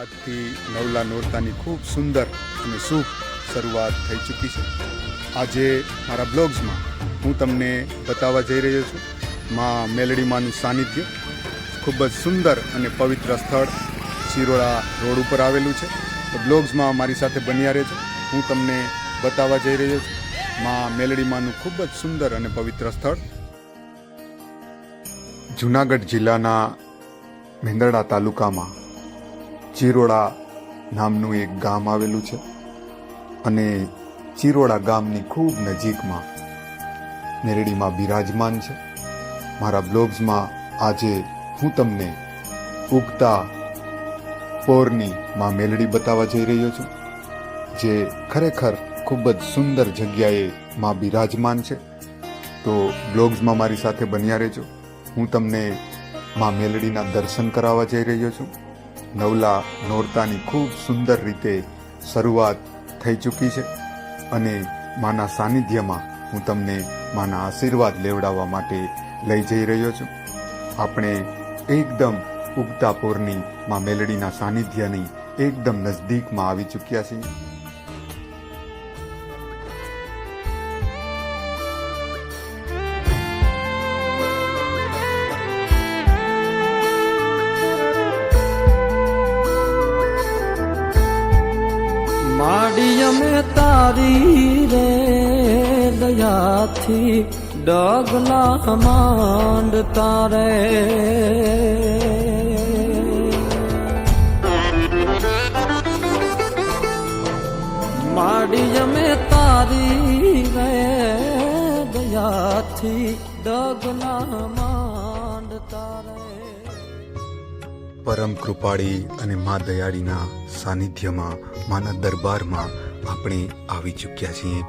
આજથી નવલા નોરતાની ખૂબ સુંદર અને શુભ શરૂઆત થઈ ચૂકી છે. આજે મારા બ્લોગ્સમાં હું તમને બતાવવા જઈ રહ્યો છું માં મેલડીમાંનું સાનિધ્ય. ખૂબ જ સુંદર અને પવિત્ર સ્થળ શિરોડા રોડ ઉપર આવેલું છે. તો બ્લોગ્સમાં મારી સાથે બન્યા રહેજો. હું તમને બતાવવા જઈ રહ્યો છું માં મેલડીમાંનું ખૂબ જ સુંદર અને પવિત્ર સ્થળ. જુનાગઢ જિલ્લાના મેંદરડા તાલુકામાં ચિરોડા નામનું એક ગામ આવેલું છે અને ચિરોડા ગામની ખૂબ નજીકમાં નેરડીમાં બિરાજમાન છે. મારા બ્લોગ્સમાં આજે હું તમને ઉગતા પોરની માં મેલડી બતાવવા જઈ રહ્યો છું, જે ખરેખર ખૂબ જ સુંદર જગ્યાએ માં બિરાજમાન છે. તો બ્લોગ્સમાં મારી સાથે બન્યા રહેજો. હું તમને માં મેલડીના દર્શન કરાવવા જઈ રહ્યો છું. નવલા નોરતાની ખૂબ સુંદર રીતે શરૂઆત થઈ ચૂકી છે અને માના સાનિધ્યમાં હું તમને માના આશીર્વાદ લેવડાવવા માટે લઈ જઈ રહ્યો છું. આપણે એકદમ ઉગતા પોરની માં મેલડીના સાનિધ્યની એકદમ નજદીકમાં આવી ચૂક્યા છીએ. તારી રે દયાથી ડગલા માંડ તારે માડી અમે તારી રે દયાથી ડગલા માંડ તારે પરમ કૃપાળી અને મા દયાળીના સાનિધ્યમાં, માના દરબારમાં આપણે આવી ચૂક્યા છીએ.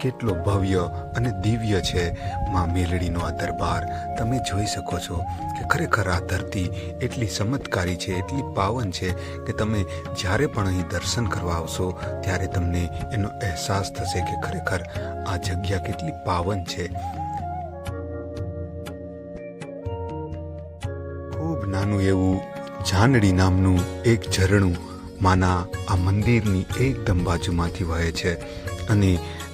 કેટલો ભવ્ય અને દિવ્ય છે મા મેલડીનો આ દરબાર. તમે જોઈ શકો છો કે ખરેખર આ ધરતી એટલી ચમત્કારી છે, એટલી પાવન છે કે તમે જ્યારે પણ અહીં દર્શન કરવા આવશો, ત્યારે તમને એનો અહેસાસ થશે કે ખરેખર આ જગ્યા કેટલી પાવન છે. ખૂબ નાનું એવું જાનડી નામનું એક ઝરણું માના આ મંદિરની એકદમ બાજુમાંથી વહે છે અને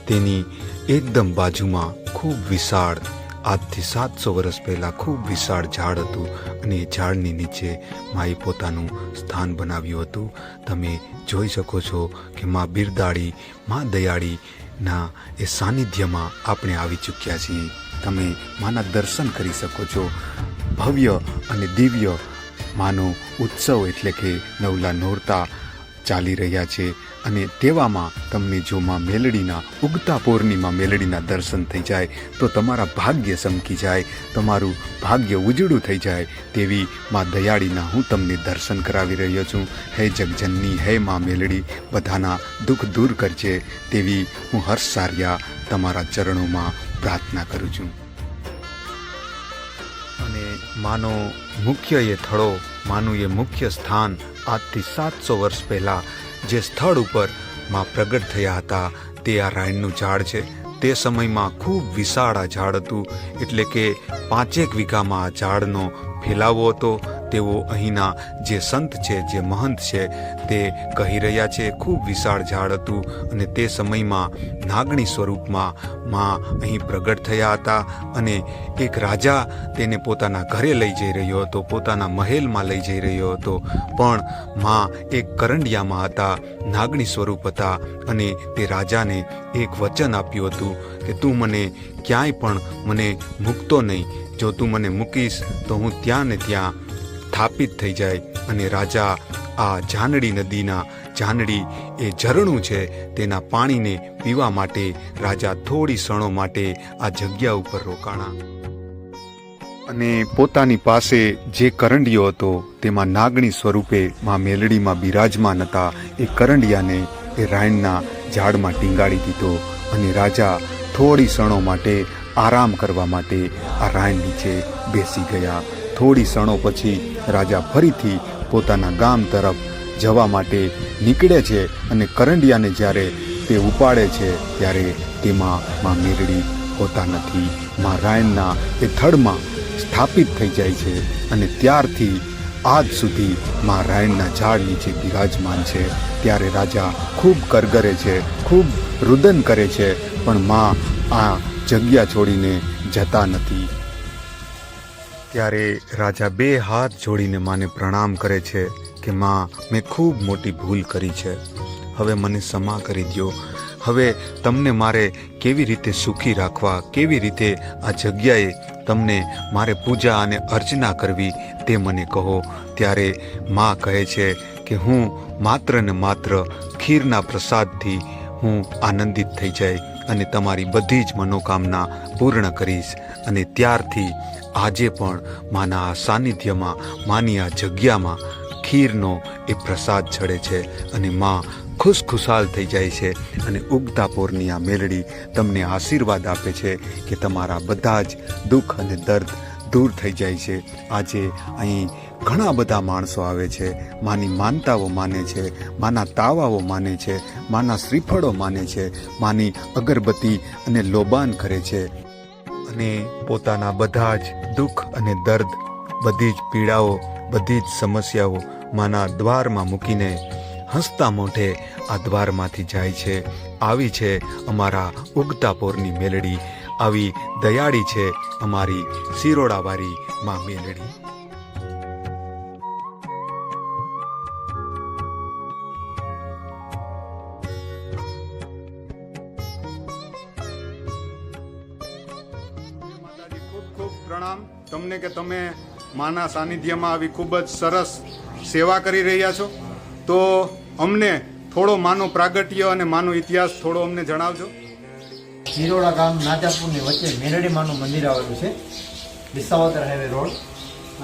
તેની એકદમ બાજુમાં ખૂબ વિશાળ, આજથી સાતસો વર્ષ પહેલાં ખૂબ વિશાળ ઝાડ હતું અને એ ઝાડની નીચે માએ પોતાનું સ્થાન બનાવ્યું હતું. તમે જોઈ શકો છો કે મા બિરદાળી, મા દયાળીના એ સાનિધ્યમાં આપણે આવી ચૂક્યા છીએ. તમે માના દર્શન કરી શકો છો ભવ્ય અને દિવ્ય માનો ઉત્સવ એટલે કે નવલા નોરતા ચાલી રહ્યા છે અને તેવામાં તમને જો માં મેલડીના ઉગતા પૌર્ણિમા મેલડીના દર્શન થઈ જાય, તો તમારા ભાગ્ય સમકી જાય, તમારું ભાગ્ય ઉજળું થઈ જાય તેવી માં દયાળીના હું તમને દર્શન કરાવી રહ્યો છું. હે જગજનની, હે માં મેલડી, બધાના દુઃખ દૂર કરજે તેવી હું હર્ષ સાર્યા તમારા ચરણોમાં પ્રાર્થના કરું છું. માનો મુખ્ય એ થળો, માનું એ મુખ્ય સ્થાન. આજથી સાતસો વર્ષ પહેલાં જે સ્થળ ઉપરમાં પ્રગટ થયા હતા, તે આ રાયણનું ઝાડ છે. તે સમયમાં ખૂબ વિશાળ આ ઝાડ હતું, એટલે કે પાંચેક વીઘામાં આ ઝાડનો ફેલાવો હતો. તેઓ અહીંના જે સંત છે, જે મહંત છે, તે કહી રહ્યા છે, ખૂબ વિશાળ ઝાડ હતું અને તે સમયમાં નાગણી સ્વરૂપમાં માં અહીં પ્રગટ થયા હતા અને એક રાજા તેને પોતાના ઘરે લઈ જઈ રહ્યો હતો, પોતાના મહેલમાં લઈ જઈ રહ્યો હતો. પણ માં એક કરંડિયામાં હતા, નાગણી સ્વરૂપ હતા અને તે રાજાને એક વચન આપ્યું હતું કે, તું મને ક્યાંય પણ મને મૂકતો નહીં. જો તું મને મૂકીશ, તો હું ત્યાં ને ત્યાં સ્થાપિત થઈ જાય અને રાજા આ જાનડી નદીના જાનડી એ ઝરણું છે તેના પાણીને પીવા માટે રાજા થોડી ક્ષણો માટે આ જગ્યા ઉપર રોકાણા. અને પોતાની પાસે જે કરંડિયો હતો તેમાં નાગણી સ્વરૂપે માં મેલડીમાં બિરાજમાન હતા એ કરંડિયાને એ રાયણના ઝાડમાં ટીંગાડી દીધો અને રાજા થોડી ક્ષણો માટે આરામ કરવા માટે આ રાયણ નીચે બેસી ગયા. થોડી ક્ષણો પછી રાજા ફરીથી પોતાના ગામ તરફ જવા માટે નીકળે છે અને કરંડિયાને જ્યારે તે ઉપાડે છે, ત્યારે તેમાં માં મેરડી હોતા નથી. મહારાયણના રાયણના એ થડમાં સ્થાપિત થઈ જાય છે અને ત્યારથી આજ સુધી મહારાયણના રાયણના ઝાડ નીચે બિરાજમાન છે. ત્યારે રાજા ખૂબ કરગરે છે, ખૂબ રુદન કરે છે, પણ માં આ જગ્યા છોડીને જતા નથી. ત્યારે રાજા બે હાથ જોડીને માને પ્રણામ કરે છે કે, માં, મેં ખૂબ મોટી ભૂલ કરી છે. હવે મને ક્ષમા કરી દ્યો. હવે તમને મારે કેવી રીતે સુખી રાખવા, કેવી રીતે આ જગ્યાએ તમને મારે પૂજા અને અર્ચના કરવી તે મને કહો. ત્યારે માં કહે છે કે, હું માત્ર ને માત્ર ખીરના પ્રસાદથી હું આનંદિત થઈ જાય અને તમારી બધી જ મનોકામના પૂર્ણ કરીશ અને ત્યારથી આજે પણ માના આ સાનિધ્યમાં માની આ જગ્યામાં ખીરનો એ પ્રસાદ ચડે છે અને માં ખુશ ખુશાલ થઈ જાય છે અને ઉગતા પોરની આ મેલડી તમને આશીર્વાદ આપે છે કે તમારા બધા જ દુઃખ અને દર્દ દૂર થઈ જાય છે. આજે અહીં ઘણા બધા માણસો આવે છે. માની માનતાઓ માને છે, માના તાવાઓ માને છે, માના શ્રીફળો માને છે, માની અગરબત્તી અને લોબાન કરે છે. અને પોતાના બધા જ દુઃખ અને દર્દ, બધી જ પીડાઓ, બધી જ સમસ્યાઓ માના દ્વારમાં મૂકીને હસતા મોઢે આ દ્વારમાંથી જાય છે. આવી છે અમારા ઉગતા પોરની મેલડી, આવી દયાળી છે અમારી શિરોડાવાળી માં મેલડી. પ્રણામ. તમને કે તમે માના સાનિધ્યમાં આવી ખૂબ જ સરસ સેવા કરી રહ્યા છો. તો અમને થોડો માનો પ્રાગટ્ય અને માનો ઇતિહાસ થોડો અમને જણાવજો. જીરોડા ગામ નાજાપુરની વચ્ચે મેરડીમાનું મંદિર આવેલું છે. Visavadar highway road.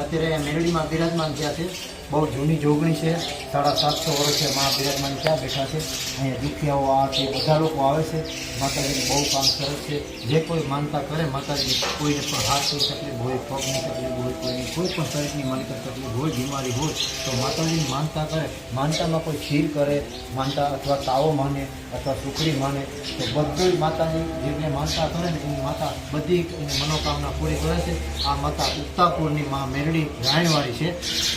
અત્યારે મેરડીમાં બિરાજમાન થયા છે. બહુ જૂની જોગણી છે. સાડા સાતસો વર્ષે મા બિરાજમાન ક્યાં બેઠા છે? અહીંયા દુખિયાઓ આ છે બધા લોકો આવે છે. માતાજીનું બહુ કામ સરસ છે. જે કોઈ માનતા કરે માતાજી કોઈને પણ હાથની તકલીફ હોય પગની તકલીફ હોય, કોઈની કોઈ પણ શરીરની માનતા તકલીફ હોય, બીમારી હોય, તો માતાજીની માનતા કરે. માનતામાં કોઈ ખીર કરે, માનતા અથવા તાવો માને અથવા સુખડી માને, તો બધું માતાજી જેમને માનતા કરે ને એની માતા બધી મનોકામના પૂરી કરે છે. આ માતા ઉત્તાપુરની મા મેરડી રાણીવાળી છે.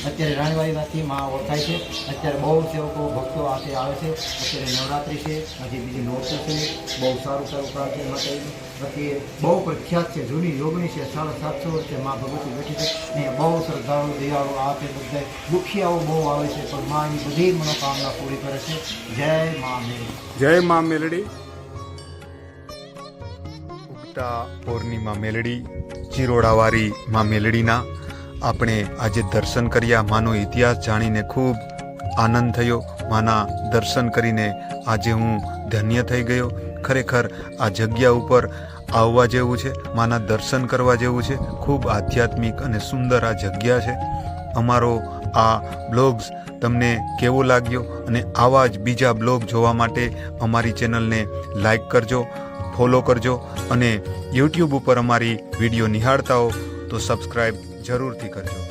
અત્યારે રાણીવાળીમાંથી માં ઓળખાય છે. અત્યારે બહુ સેવકો, ભક્તો આથી આવે છે. અત્યારે નવરાત્રિ છે. હજી બીજી નોરતું છે. બહુ સારું સારું કામ માતાજીનું બાકી બહુ પ્રખ્યાત છે. જૂની યોગની છે. સાડા સાતસો વર્ષે માં ભગવતી બેઠી છે. અહીંયા બહુ શ્રદ્ધાળુ, દયાળુ આ તે બધા દુખિયાઓ બહુ આવે છે. પણ માં એની બધી મનોકામના પૂરી કરે છે. જય મા મેરી જય મા મેલડી. ઉગતા પૂર્ણિમા મેલડી ચિરોડાવારી માં મેલડીના. આપણે આજે દર્શન કર્યા માનો ઇતિહાસ જાણીને ખૂબ આનંદ થયો. માના દર્શન કરીને આજે હું ધન્ય થઈ ગયો. ખરેખર આ જગ્યા ઉપર આવવા જેવું છે. માના દર્શન કરવા જેવું છે. ખૂબ આધ્યાત્મિક અને સુંદર આ જગ્યા છે. અમારો આ બ્લોગ્સ તમને કેવો લાગ્યો? અને આવા જ બીજા બ્લોગ જોવા માટે અમારી ચેનલને લાઈક કરજો, ફોલો કરજો અને યુટ્યુબ ઉપર અમારી વીડિયો નિહાળતા હો. તો સબસ્ક્રાઈબ જરૂરથી કરજો.